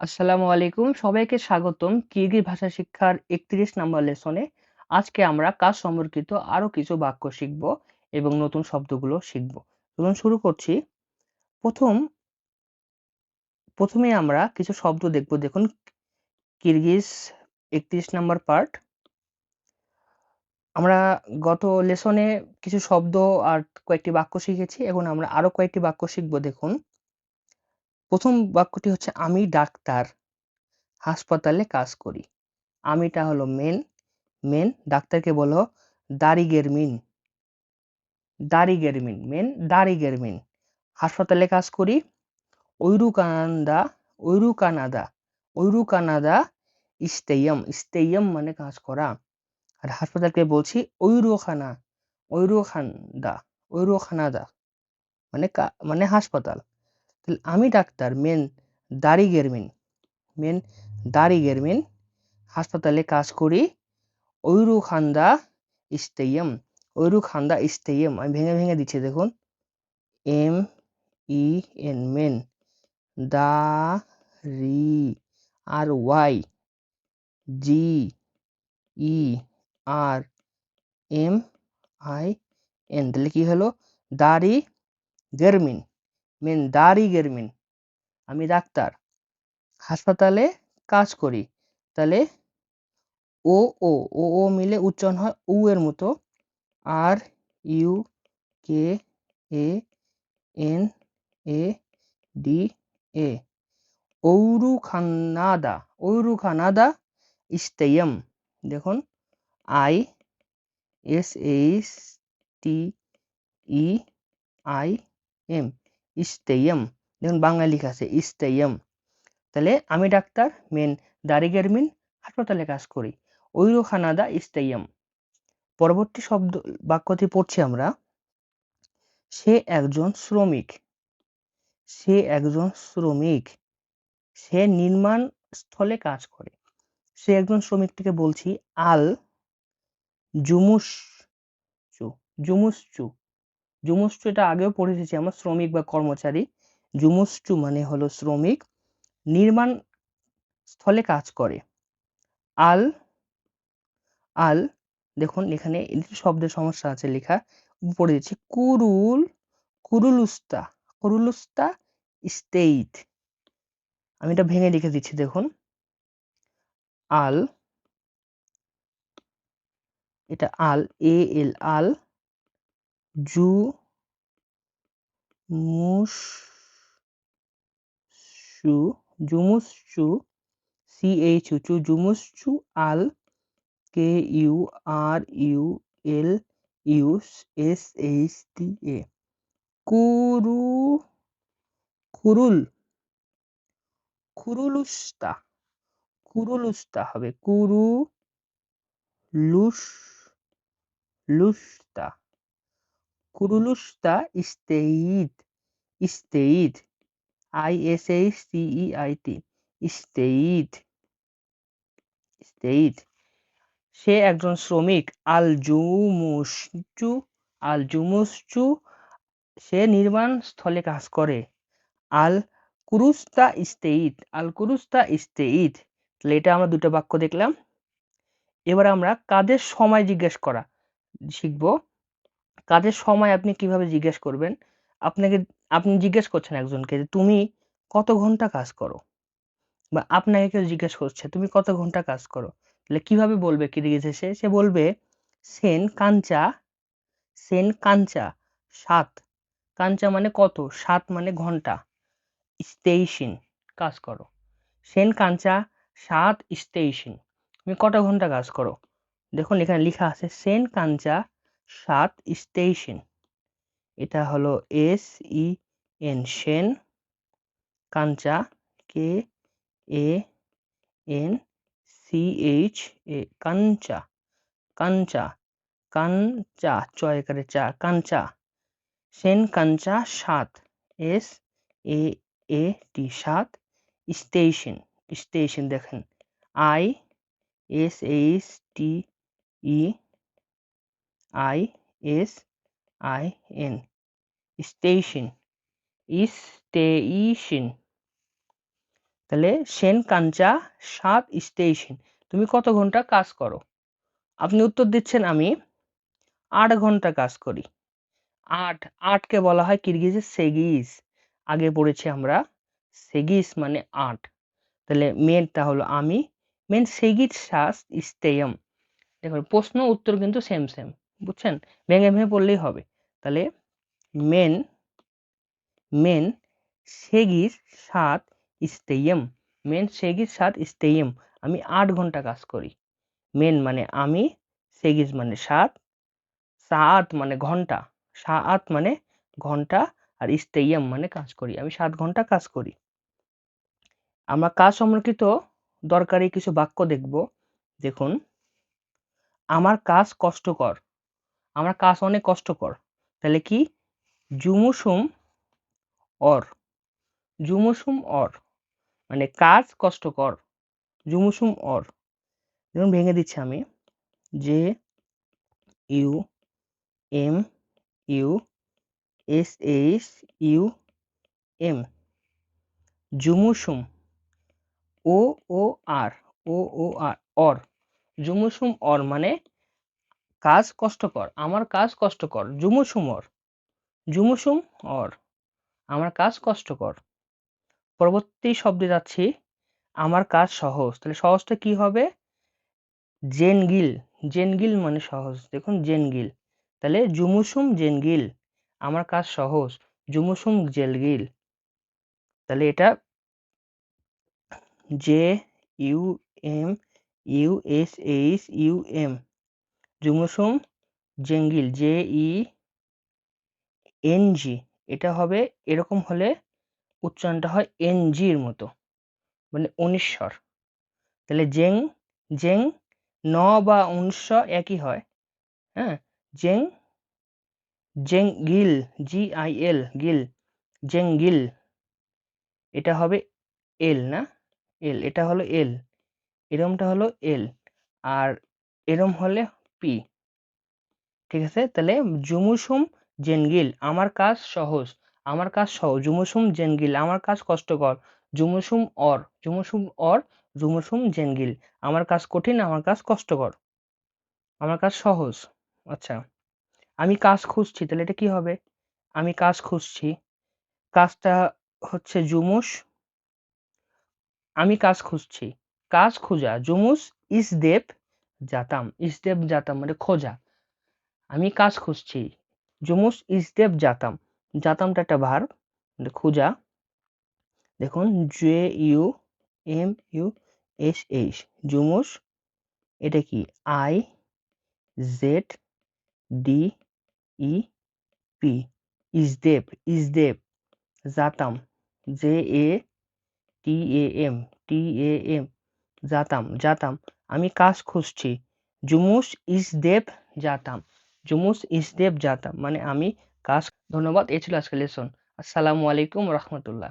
আসসালামু আলাইকুম। সবাইকে স্বাগতম কিরগিজ ভাষা শিক্ষার একত্রিশ নম্বর লেসনে। আজকে আমরা কাজ সম্পর্কিত আরও কিছু বাক্য শিখব এবং নতুন শব্দগুলো শিখব। চলুন শুরু করছি। প্রথম, প্রথমে আমরা কিছু শব্দ দেখব। দেখুন, কিরগিজ একত্রিশ নম্বর পার্ট। আমরা গত লেসনে কিছু শব্দ আর কয়েকটি বাক্য শিখেছি। এখন আমরা আরও কয়েকটি বাক্য শিখব। দেখুন প্রথম বাক্যটি হচ্ছে, আমি ডাক্তার, হাসপাতালে কাজ করি। আমিটা হলো মেন মেন ডাক্তারকে বলো দাড়িগেরমিন দাড়িগেরমিন মেন দাড়িগেরমিন হাসপাতালে কাজ করি। ঐরুকানান্দা ঐরুকানাদা ঐরুকানাদা ইস্তেয়ম ইস্তেয়ম মানে কাজ করা। আর হাসপাতালকে বলছি, ঐরুখানা, ঐরুখান্দা, ঐরুখানাদা মানে মানে হাসপাতাল। তাহলে আমি ডাক্তার, মেন দাড়িগেরমিন মেন দাড়িগেরমিন হাসপাতালে কাজ করি, ঐরু খান্দা ইস্তেয়ম ঐরু খান্দা ইস্তেয়ম আমি ভেঙে ভেঙে দিচ্ছি, দেখুন। এম ই এন, মেন দা রি R Y, G E R M I N, তাহলে কি হলো? দাড়ি গেরমিন। মেন দাড়ি গেরমিন আমি ডাক্তার। হাসপাতালে কাজ করি। তাহলে ও ও ও ও মিলে উচ্চারণ হয় উ এর মতো। R, U, K, A, N, A, D, A. ঔরু খানাদা ঔরু খানাদা ইস্তেয়ম। দেখুন, I, S, H, T, E, I, M. ইস্তেয়ম দেখুন বাংলা লেখা আছে ইস্তেয়ম তাহলে আমি ডাক্তার, মেন দারিগের মিন হাসপাতালে কাজ করি। ঐরু খানাদা ইস্তেয়ম পরবর্তী শব্দ, বাক্যটি পড়ছি আমরা। সে একজন শ্রমিক। সে একজন শ্রমিক। সে নির্মাণ স্থলে কাজ করে। সে একজন শ্রমিকটিকে বলছি আল জুমুস চু জুমুসচু জুমুসচু। জুমুসচু এটা আগেও পড়ে এসেছি, আমার শ্রমিক বা কর্মচারী। জুমুসচু মানে হলো শ্রমিক, নির্মাণ স্থলে কাজ করে। আল আল, দেখুন এখানে শব্দের সমস্যা আছে লেখা, পড়ে দিচ্ছি কুরুল, কুরুলুস্তা কুরুলুস্তা স্টেট আমি এটা ভেঙে লিখে দিচ্ছি, দেখুন। আল, এটা আল, এ এল, আল। জু, মুস জুমুসচু সি এইচ চু জুমুসচু আল, K U, R U, L, U S, H, T, A. Kuru, কুরুল, কুরুলুস্তা কুরুলুস্তা হবে। কুরু লুস লুস্তা। কুরুলুস্তা ইস্তেইদ ইস্তেইদ I S H C E I T ইস্তেইদ ইস্তেইদ সে একজন শ্রমিক আল জুমুসচু আল জুমুসচু সে নির্মাণ স্থলে কাজ করে আল কুরুস্তা ইস্তেইদ আল কুরুস্তা ইস্তেইদ তাহলে এটা আমরা দুটো বাক্য দেখলাম। এবার আমরা কাদের সময় জিজ্ঞেস করা শিখব? কাদের সময় আপনি কীভাবে জিজ্ঞেস করবেন? আপনাকে, আপনি জিজ্ঞেস করছেন একজনকে যে, তুমি কত ঘণ্টা কাজ করো? বা আপনাকে কেউ জিজ্ঞেস করছে, তুমি কত ঘণ্টা কাজ করো? তাহলে কীভাবে বলবে কি কিরগিজ সে? সে বলবে, সেন কাঞ্চা সেন কাঞ্চা, সাত। কাঞ্চা মানে কত? সাত মানে ঘণ্টা। স্টেশন কাজ করো। সেন কাঞ্চা, সাত স্টেশন তুমি কত ঘণ্টা কাজ করো? দেখুন এখানে লেখা আছে, সেন কাঞ্চা সাত স্টেশন। এটা হলো S E N Sen, Kancha, K A N C H A, Kancha Kancha Kancha, চয় করে চা, কাঞ্চা, সেন, কাঞ্চা, সাত, এস এ এ টি, সাত স্টেশন স্টেশন দেখেন, I S H T E I S I N station station তাহলে সেন কাঞ্চা সাত স্টেশন তুমি কত ঘণ্টা কাজ করো? আপনি উত্তর দিচ্ছেন আমি আট ঘণ্টা কাজ করি। আট, আটকে বলা হয় কিরগিজে সেগিস আগে পড়েছি আমরা সেগিস মানে আট। তাহলে মেনটা হলো আমি মেন সেগিস শ্বাস ইস্তেয়ম দেখুন, প্রশ্ন উত্তর কিন্তু সেম সেম বুঝছেন? ভেঙে ভেঙে পড়লেই হবে। তাহলে মেন মেন সেগিস সাত ইস্তেয়ম মেন সেগিস সাত ইস্তেয়ম আমি আট ঘণ্টা কাজ করি। মেন মানে আমি সেগিস মানে সাত সাত মানে ঘণ্টা। সাত মানে ঘণ্টা আর ইস্তেয়াম মানে কাজ করি। আমি সাত ঘণ্টা কাজ করি। আমরা কাজ সম্পর্কিত দরকারি কিছু বাক্য দেখব। দেখুন, আমার কাজ কষ্টকর। আমার কাজ অনেক কষ্টকর। তাহলে কি? জুমুসুম অর। জুমুসুম অর। মানে কাজ কষ্টকর। জুমুসুম অর। যেমন ভেঙে দিচ্ছি আমি। যে U M U S H U M জুমুসুম O O, R. O O, R. Or. জুমুসুম অর মানে কাজ কষ্টকর, আমার কাজ কষ্টকর জুমুসুম অর জুমুসুম অর আমার কাজ কষ্টকর। পরবর্তী শব্দে যাচ্ছি, আমার কাজ সহজ, তাহলে সহজটা কি হবে? জেনগিল জেনগিল মানে সহজ, দেখুন জেনগিল, তাহলে জুমুসুম জেনগিল, আমার কাজ সহজ জুমুসুম জেলগিল, তাহলে এটা J U M, U S H U M জুমুসুম জেঙ্গিল জে ই এন জি এটা হবে এরকম হলে উচ্চারণটা হয় এন জির মতো মানে উনিশ্বর তাহলে জেং জেং, ন বা উনিশ একই হয় হ্যাঁ? জেং জেং গিল জি আই এল গিল জেং গিল এটা হবে এল না? এল এটা হলো এল এরমটা হলো এল আর এরম হলে পি। ঠিক আছে? তাহলে জুমুসুম জেনগিল, আমার কাজ সহজ। আমার কাজ সহজ। জুমুসুম জেনগিল, আমার কাজ কষ্টকর। জুমুসুম অর জুমুসুম অর, জুমুসুম জেনগিল। আমার কাজ কঠিন, আমার কাজ কষ্টকর। আমার কাজ সহজ। আচ্ছা আমি কাজ খুঁজছি, তাহলে এটা কি হবে? আমি কাজ খুঁজছি। কাজটা হচ্ছে জুমুস। আমি কাজ খুঁজছি। কাজ খোঁজা। জুমুস ইসদেব জাতাম ইসদেব জাতাম মানে খোঁজা। আমি কাজ খুঁজছি, জুমুস ইসদেব জাতাম। জাতামটা একটা ভার মানে খোঁজা। দেখুন J U M U S H জুমুস, এটা কি? I, Z D E P ইসদেব ইসদেব জাতাম J A T A M T A M জাতাম যাতাম আমি কাজ খুঁজছি। জুমুস ইসদেব যাতাম জুমুস ইসদেব যাতাম মানে আমি কাজ, ধন্যবাদ এ ছিল আজকে লেসন আসসালামু আলাইকুম রহমতুল্লাহ।